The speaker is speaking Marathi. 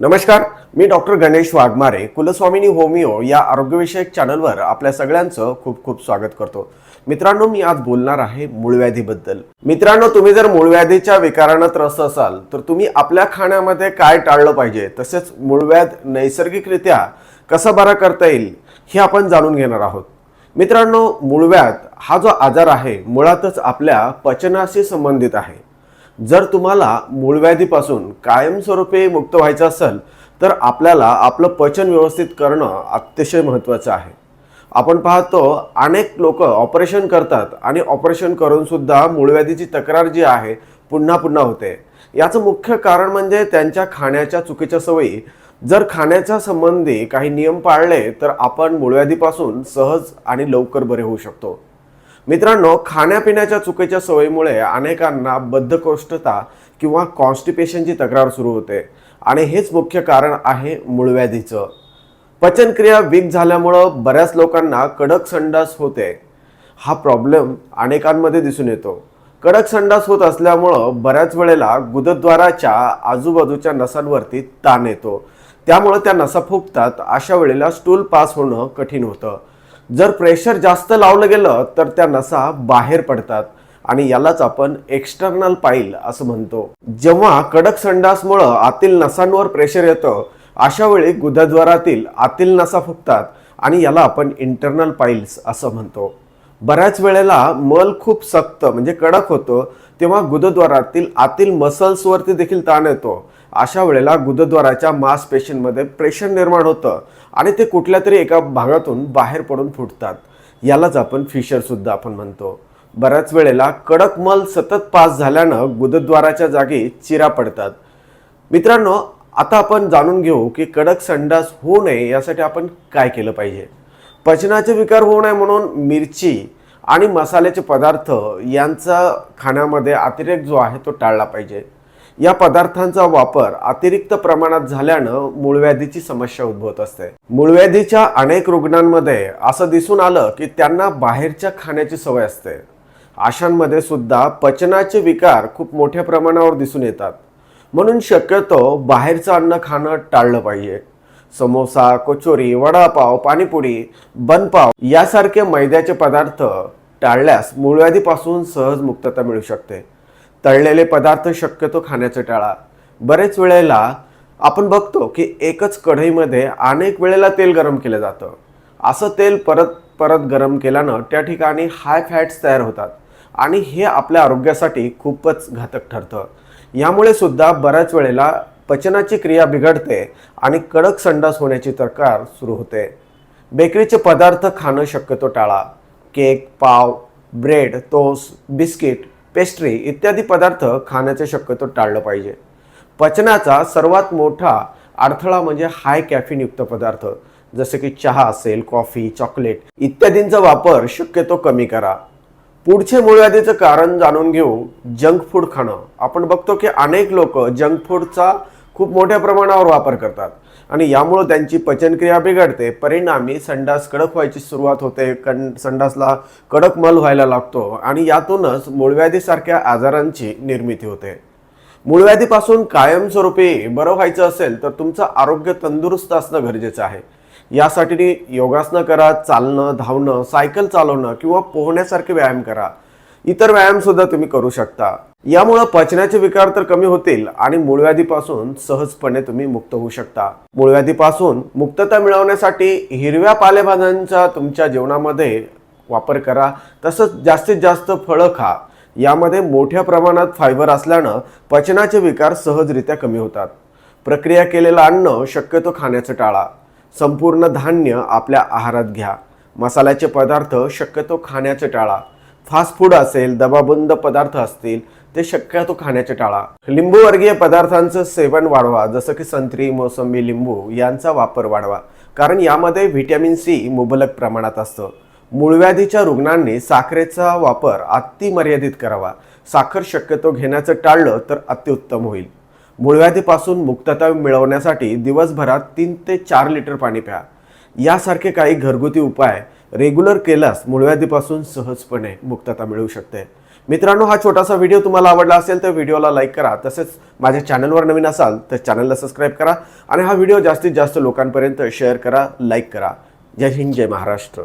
नमस्कार मी डॉक्टर गणेश वाघमारे कुलस्वामिनी होमिओ या आरोग्यविषयक चॅनलवर आपल्या सगळ्यांचं खूप खूप स्वागत करतो. मित्रांनो मी आज बोलणार आहे मूळव्याधीबद्दल. मित्रांनो तुम्ही जर मूळव्याधीच्या विकारानं त्रस्त असाल तर तुम्ही आपल्या खाण्यामध्ये काय टाळलं पाहिजे? तसेच मूळव्याध नैसर्गिकरित्या कसं बरा करता येईल हे आपण जाणून घेणार आहोत. मित्रांनो मूळव्याध हा जो आजार आहे मुळातच आपल्या पचनाशी संबंधित आहे. जर तुम्हाला मूळव्याधीपासून कायमस्वरूपी मुक्त व्हायचं असेल तर आपल्याला आपलं पचन व्यवस्थित करणं अतिशय महत्त्वाचं आहे. आपण पाहतो अनेक लोक ऑपरेशन करतात आणि ऑपरेशन करूनसुद्धा मूळव्याधीची तक्रार जी आहे पुन्हा पुन्हा होते. याचं मुख्य कारण म्हणजे त्यांच्या खाण्याच्या चुकीच्या सवयी. जर खाण्याच्या संबंधी काही नियम पाळले तर आपण मूळव्याधीपासून सहज आणि लवकर बरे होऊ शकतो. मित्रांनो खाण्यापिण्याच्या चुकीच्या सवयीमुळे अनेकांना बद्धकोष्ठता किंवा कॉन्स्टिपेशनची तक्रार सुरू होते. आणि हेच मुख्य कारण आहे मूळव्याधीचं. पचनक्रिया वीक झाल्यामुळं बऱ्याच लोकांना कडक संडास होते. हा प्रॉब्लेम अनेकांमध्ये दिसून येतो. कडक संडास होत असल्यामुळं बऱ्याच वेळेला गुदद्वाराच्या आजूबाजूच्या नसांवरती ताण येतो. त्यामुळं त्या नसा फुगतात अशा वेळेला स्टूल पास होणं कठीण होतं. जर प्रेशर जास्त लावलं गेलं तर त्या नसा बाहेर पडतात. आणि यालाच आपण एक्स्टर्नल पाईल असं म्हणतो. जेव्हा कडक संडासमुळं आतील नसांवर प्रेशर येतं अशा वेळी गुदद्वारातील आतील नसा फुगतात आणि याला आपण इंटरनल पाईल्स असं म्हणतो. बऱ्याच वेळेला मल खूप सक्त म्हणजे कडक होतो तेव्हा गुदद्वारातील आतील मसल्सवरती देखील ताण येतो. अशा वेळेला गुदद्वाराच्या मांसपेशींमध्ये प्रेशर निर्माण होतं आणि ते कुठल्या तरी एका भागातून बाहेर पडून फुटतात. यालाच आपण फिशरसुद्धा आपण म्हणतो. बऱ्याच वेळेला कडक मल सतत पास झाल्यानं गुदद्वाराच्या जागी चिरा पडतात. मित्रांनो आता आपण जाणून घेऊ की कडक संडास होऊ नये यासाठी आपण काय केलं पाहिजे. पचनाचे विकार होऊ नये म्हणून मिरची आणि मसाल्याचे पदार्थ यांचा खाण्यामध्ये अतिरेक जो आहे तो टाळला पाहिजे. या पदार्थांचा वापर अतिरिक्त प्रमाणात झाल्यानं मूळव्याधीची समस्या उद्भवत असते. मूळव्याधीच्या अनेक रुग्णांमध्ये असं दिसून आलं की त्यांना बाहेरच्या खाण्याची सवय असते. आशांमध्ये सुद्धा पचनाचे विकार खूप मोठ्या प्रमाणावर दिसून येतात. म्हणून शक्यतो बाहेरचं अन्न खाणं टाळलं पाहिजे. समोसा कचोरी वडापाव पाणीपुरी बनपाव यासारखे मैद्याचे पदार्थ टाळल्यास मूळव्याधीपासून सहज मुक्तता मिळू शकते. तळलेले पदार्थ शक्यतो खाण्याचं टाळा. बरेच वेळेला आपण बघतो की एकच कढईमध्ये अनेक वेळेला तेल गरम केलं जातं. असं तेल परत परत गरम केल्यानं त्या ठिकाणी हाय फॅट्स तयार होतात आणि हे आपल्या आरोग्यासाठी खूपच घातक ठरतं. यामुळे सुद्धा बऱ्याच वेळेला पचनाची क्रिया बिघडते आणि कडक संडास होण्याची तक्रार सुरू होते. बेकरीचे पदार्थ खाणं शक्यतो टाळा. केक पाव ब्रेड तोस बिस्किट पेस्ट्री इत्यादी पदार्थ खाण्याचं शक्यतो टाळलं पाहिजे. पचनाचा सर्वात मोठा अडथळा म्हणजे हाय कॅफिनयुक्त पदार्थ जसे की चहा असेल कॉफी चॉकलेट इत्यादींचा वापर शक्यतो कमी करा. पुढचे मूळव्याधीचं कारण जाणून घेऊ जंक फूड खाणं. आपण बघतो की अनेक लोक जंक फूडचा खूप मोठ्या प्रमाणावर वापर करतात. आणि यामुळं त्यांची पचनक्रिया बिघडते. परिणामी संडास कडक व्हायची सुरुवात होते. कण संडासला कडक मल व्हायला लागतो. आणि यातूनच मूळव्याधीसारख्या आजारांची निर्मिती होते. मूळव्याधीपासून कायमस्वरूपी बरं व्हायचं असेल तर तुमचं आरोग्य तंदुरुस्त असणं गरजेचं आहे. यासाठी योगासनं करा चालणं धावणं सायकल चालवणं किंवा पोहण्यासारखे व्यायाम करा. इतर व्यायाम सुद्धा तुम्ही करू शकता. यामुळं पचनाचे विकार तर कमी होतील आणि मूळव्याधीपासून सहजपणे तुम्ही मुक्त होऊ शकता. मूळव्याधीपासून मुक्तता मिळवण्यासाठी हिरव्या पालेभाज्यांचा तुमच्या जेवणामध्ये वापर करा. तसंच जास्तीत जास्त फळं खा. यामध्ये मोठ्या प्रमाणात फायबर असल्यानं पचनाचे विकार सहजरित्या कमी होतात. प्रक्रिया केलेलं अन्न शक्यतो खाण्याचं टाळा. संपूर्ण धान्य आपल्या आहारात घ्या. मसाल्याचे पदार्थ शक्यतो खाण्याचं टाळा. फास्ट फूड असेल दबाबंद पदार्थ असतील ते शक्यतो खाण्याचे टाळा. लिंबूवर्गीय पदार्थांचं सेवन वाढवा जसं की संत्री मोसंबी लिंबू यांचा वापर वाढवा. कारण यामध्ये व्हिटॅमिन सी मुबलक प्रमाणात असतं. मूळव्याधीच्या रुग्णांनी साखरेचा वापर अति मर्यादित करावा. साखर शक्यतो घेण्याचं टाळलं तर अत्युत्तम होईल. मूळव्याधीपासून मुक्तता मिळवण्यासाठी दिवसभरात तीन ते चार लिटर पाणी प्या. यासारखे काही घरगुती उपाय रेग्युलर केल्यास मूळव्याधीपासून सहजपणे मुक्तता मिळू शकते. मित्रांनो हा छोटासा व्हिडिओ तुम्हाला आवडला असेल तर व्हिडिओला लाईक करा तसेच माझ्या चॅनलवर नवीन असाल तर चॅनलला सबस्क्राईब करा आणि हा व्हिडिओ जास्तीत जास्त लोकांपर्यंत शेअर करा लाईक करा. जय हिंद जय महाराष्ट्र.